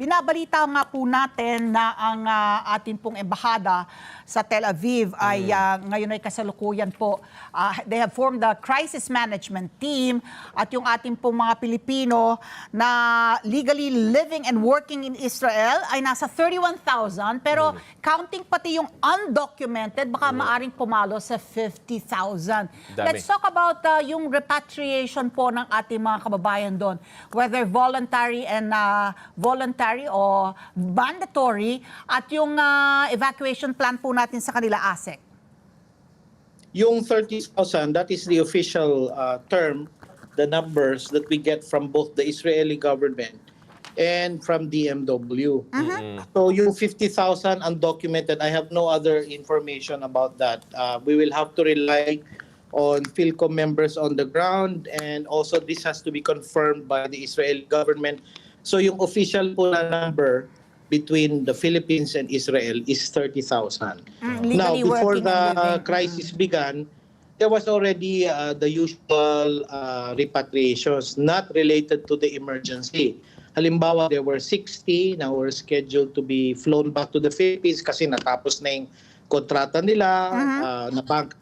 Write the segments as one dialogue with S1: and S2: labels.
S1: Binabalita nga po natin na ang ah, atin pong embahada sa Tel Aviv ay ah, ngayon ay kasalukuyan po. Ah, they have formed the crisis management team at yung ating pong mga Pilipino na legally living and working in Israel ay nasa 31,000 pero counting pati yung undocumented baka maaring pumalo sa 50,000.
S2: Dami.
S1: Let's talk about uh, yung repatriation po ng ating mga kababayan doon. Whether voluntary and uh, voluntary o mandatory at yung uh, evacuation plan po natin sa kanila, ASEC.
S3: Yung 30,000, that is the official uh, term, the numbers that we get from both the Israeli government and from DMW. So yung 50,000 undocumented, I have no other information about that. Uh, we will have to rely on PhilCom members on the ground and also this has to be confirmed by the Israeli government. So yung official po na number between the Philippines and Israel is 30,000.
S1: Mm,
S3: Now, before the crisis began, there was already uh, the usual uh, repatriations not related to the emergency. Halimbawa, there were 60 na were scheduled to be flown back to the Philippines kasi natapos na yung kontrata nila, uh, na bank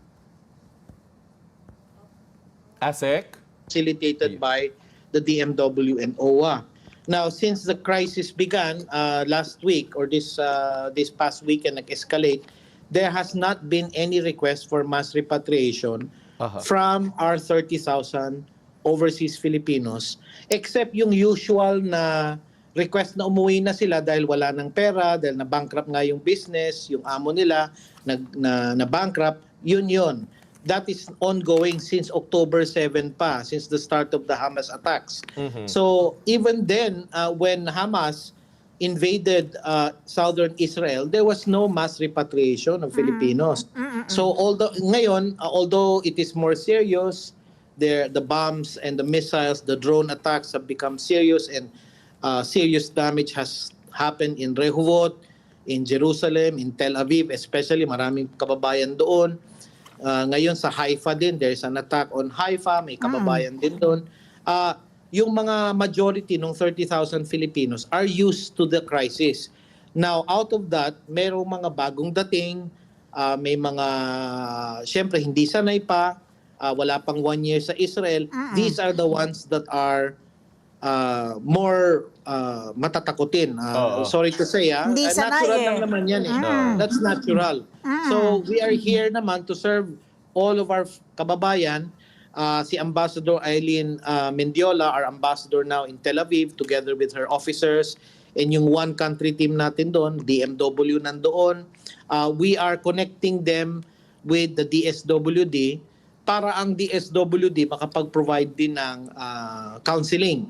S2: ASEC?
S3: facilitated by the DMW and OWA. Now, since the crisis began uh, last week or this uh, this past week and nag-escalate, there has not been any request for mass repatriation
S2: Aha.
S3: from our 30,000 overseas Filipinos, except yung usual na request na umuwi na sila dahil wala ng pera, dahil na-bankrupt nga yung business, yung amo nila, nag, na, na-bankrupt, yun yun. That is ongoing since October 7 pa, since the start of the Hamas attacks. So even then, uh, when Hamas invaded uh, southern Israel, there was no mass repatriation of Filipinos. So although ngayon, uh, although it is more serious, there the bombs and the missiles, the drone attacks have become serious and uh, serious damage has happened in Rehovot, in Jerusalem, in Tel Aviv, especially maraming kababayan doon. Uh, ngayon sa Haifa din, there's an attack on Haifa, may kababayan din doon. Uh, yung mga majority ng 30,000 Filipinos are used to the crisis. Now, out of that, merong mga bagong dating, uh, may mga, syempre, hindi sanay pa, uh, wala pang one year sa Israel. These are the ones that are uh, more uh, matatakutin. Uh,
S2: Oo.
S3: sorry to say, ah.
S1: Hindi
S3: Uh,
S1: sanay
S3: natural
S1: eh.
S3: lang naman yan eh.
S2: Mm.
S3: That's natural. So we are here naman to serve all of our kababayan. Uh, si Ambassador Eileen uh, Mendiola, our ambassador now in Tel Aviv, together with her officers, and yung one country team natin doon, DMW nandoon. Uh, we are connecting them with the DSWD para ang DSWD makapag-provide din ng uh, counseling.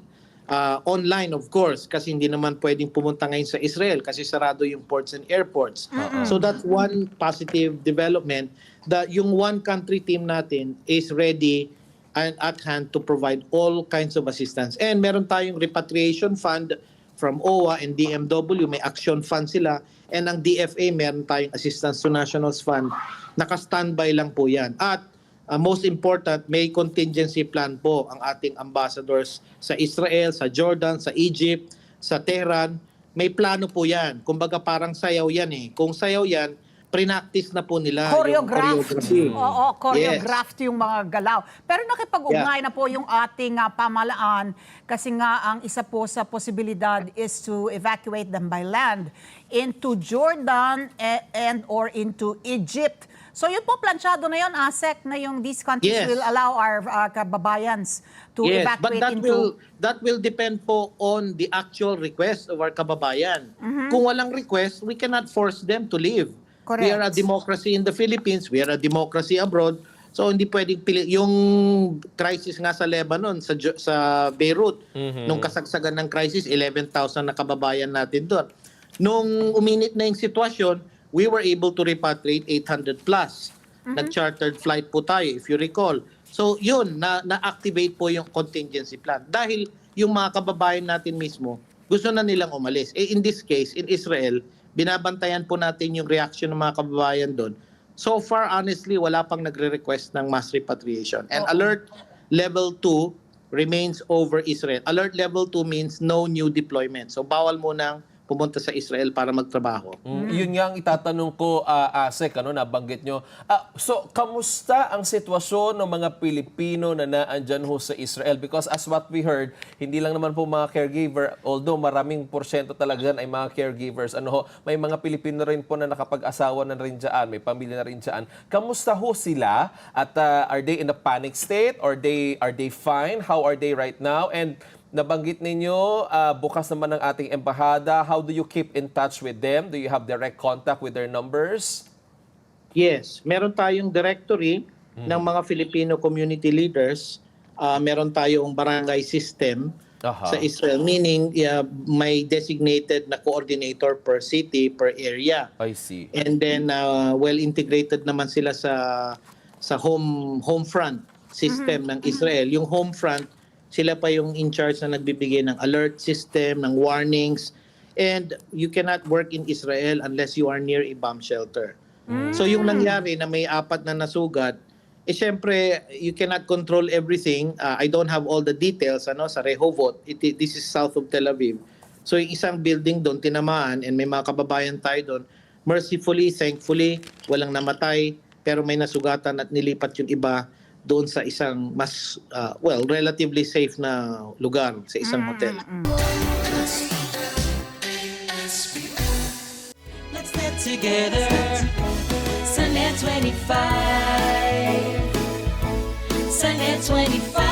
S3: Uh, online of course kasi hindi naman pwedeng pumunta ngayon sa Israel kasi sarado yung ports and airports. So that's one positive development that yung one country team natin is ready and at hand to provide all kinds of assistance. And meron tayong repatriation fund from OWA and DMW, may action fund sila. And ang DFA, meron tayong Assistance to Nationals Fund. Naka-standby lang po yan. At uh, most important, may contingency plan po ang ating ambassadors sa Israel, sa Jordan, sa Egypt, sa Tehran. May plano po yan. Kumbaga parang sayaw yan eh. Kung sayaw yan, prinactice na po nila yung
S1: Choreographed.
S3: choreography.
S1: Oo, choreographed yung mga galaw. Pero nakipag-ugnayan na po yung ating ah, pamalaan kasi nga ang isa po sa posibilidad is to evacuate them by land into Jordan eh, and or into Egypt. So yun po, planchado na yun, ASEC, na yung these countries
S3: Yes.
S1: will allow our ah, kababayans to
S3: yes, but
S1: evacuate
S3: that
S1: into...
S3: will that will depend po on the actual request of our kababayan.
S1: Mm-hmm.
S3: Kung walang request, we cannot force them to leave. We are a
S1: Correct.
S3: democracy in the Philippines, we are a democracy abroad. So hindi pwedeng pili yung crisis nga sa Lebanon, sa sa Beirut, nung kasagsagan ng crisis, 11,000 na kababayan natin doon. Nung uminit na yung sitwasyon, we were able to repatriate 800 plus. Nag-chartered flight po tayo, if you recall. So yun, na- na-activate po yung contingency plan. Dahil yung mga kababayan natin mismo, gusto na nilang umalis. Eh, in this case, in Israel, binabantayan po natin yung reaction ng mga kababayan doon. So far, honestly, wala pang nagre-request ng mass repatriation. And
S1: Oo.
S3: alert level 2 remains over Israel. Alert level 2 means no new deployment. So bawal mo nang pumunta sa Israel para magtrabaho.
S2: Mm, Yun nga ang itatanong ko, uh, Asek, ano, nabanggit nyo. Ah, so, kamusta ang sitwasyon ng mga Pilipino na naandyan ho sa Israel? Because as what we heard, hindi lang naman po mga caregiver, although maraming porsyento talaga ay mga caregivers, ano ho, may mga Pilipino rin po na nakapag-asawa na rin dyan, may pamilya na rin dyan. Kamusta ho sila? At ah, are they in a panic state? Or they, are they fine? How are they right now? And Nabanggit ninyo, ah, bukas naman ang ating embahada. How do you keep in touch with them? Do you have direct contact with their numbers?
S3: Yes, meron tayong directory ng mga Filipino community leaders. Ah, meron tayong barangay system
S2: Aha.
S3: sa Israel, meaning yeah, may designated na coordinator per city, per area.
S2: I see.
S3: And then uh, well integrated naman sila sa sa home home front system ng Israel. Yung home front, sila pa yung in charge na nagbibigay ng alert system, ng warnings. And you cannot work in Israel unless you are near a bomb shelter. So yung nangyari na may apat na nasugat, eh syempre you cannot control everything. Uh, I don't have all the details ano sa Rehovot. It, this is south of Tel Aviv. So yung isang building doon tinamaan and may mga kababayan tayo doon. Mercifully, thankfully, walang namatay pero may nasugatan at nilipat yung iba doon sa isang mas uh, well, relatively safe na lugar sa isang hotel.
S4: Let's get together. Sunday 25. Sunday 25.